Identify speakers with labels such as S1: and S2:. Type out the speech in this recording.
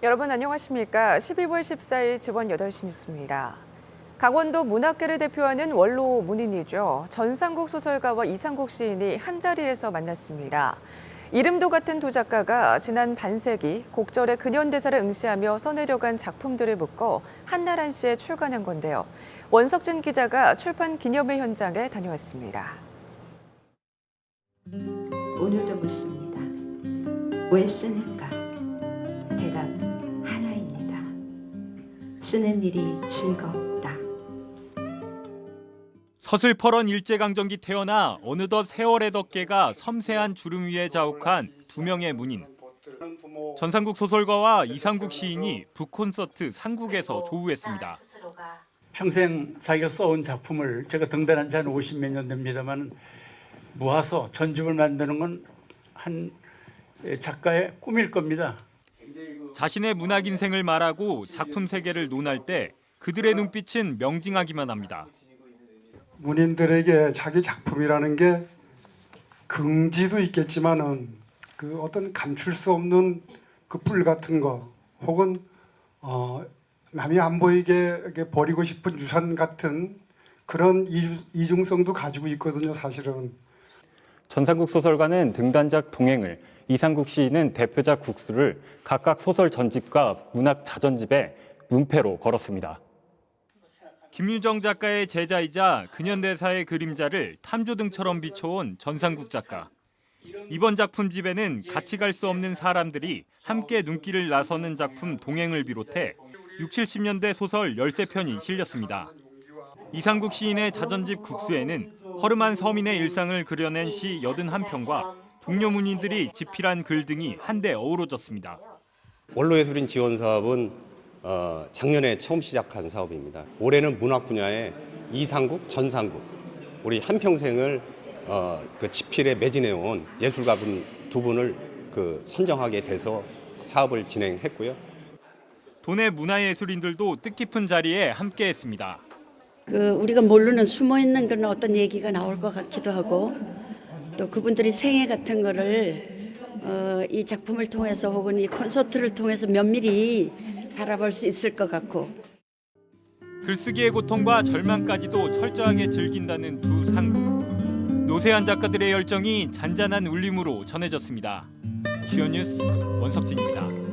S1: 여러분 안녕하십니까? 12월 14일 지원 8시 뉴스입니다. 강원도 문학계를 대표하는 원로 문인이죠. 전상국 소설가와 이상국 시인이 한자리에서 만났습니다. 이름도 같은 두 작가가 지난 반세기 곡절의 근현대사를 응시하며 써내려간 작품들을 묶어 한나란 시에 출간한 건데요. 원석진 기자가 출판 기념회 현장에 다녀왔습니다.
S2: 오늘도 묻습니다. 왜 쓰는 쓰는 일이 즐겁다.
S3: 서슬퍼런 일제강점기 태어나 어느덧 세월의 덮개가 섬세한 주름 위에 자욱한 두 명의 문인. 전상국 소설가와 이상국 시인이 북콘서트 상국에서 조우했습니다.
S4: 평생 자기가 써온 작품을 제가 등단한 지 한 50몇 년 됩니다만 모아서 전집을 만드는 건 한 작가의 꿈일 겁니다.
S3: 자신의 문학 인생을 말하고 작품 세계를 논할 때 그들의 눈빛은 명징하기만 합니다.
S5: 문인들에게 자기 작품이라는 게 긍지도 있겠지만은 그 어떤 감출 수 없는 그 뿔 같은 거 혹은 어 남이 안 보이게 버리고 싶은 유산 같은 그런 이중성도 가지고 있거든요, 사실은.
S6: 전상국 소설가는 등단작 동행을, 이상국 시인은 대표작 국수를 각각 소설 전집과 문학 자전집에 문패로 걸었습니다.
S3: 김유정 작가의 제자이자 근현대사의 그림자를 탐조등처럼 비춰온 전상국 작가. 이번 작품집에는 같이 갈 수 없는 사람들이 함께 눈길을 나서는 작품 동행을 비롯해 6, 70년대 소설 13편이 실렸습니다. 이상국 시인의 자전집 국수에는 허름한 서민의 일상을 그려낸 시 81편과 동료 문인들이 집필한 글 등이 한데 어우러졌습니다.
S7: 원로예술인 지원 사업은 어, 작년에 처음 시작한 사업입니다. 올해는 문학 분야에 이상국, 전상국 우리 한 평생을 어, 그 집필에 매진해온 예술가분 두 분을 그 선정하게 돼서 사업을 진행했고요.
S3: 도내 문화예술인들도 뜻깊은 자리에 함께했습니다.
S8: 그 우리가 모르는 숨어 있는 그런 어떤 얘기가 나올 것 같기도 하고 또 그분들이 생애 같은 거를 어, 이 작품을 통해서 혹은 이 콘서트를 통해서 면밀히 바라볼 수 있을 것 같고
S3: 글쓰기의 고통과 절망까지도 철저하게 즐긴다는 두 상국. 노세한 작가들의 열정이 잔잔한 울림으로 전해졌습니다. 주요 뉴스 원석진입니다.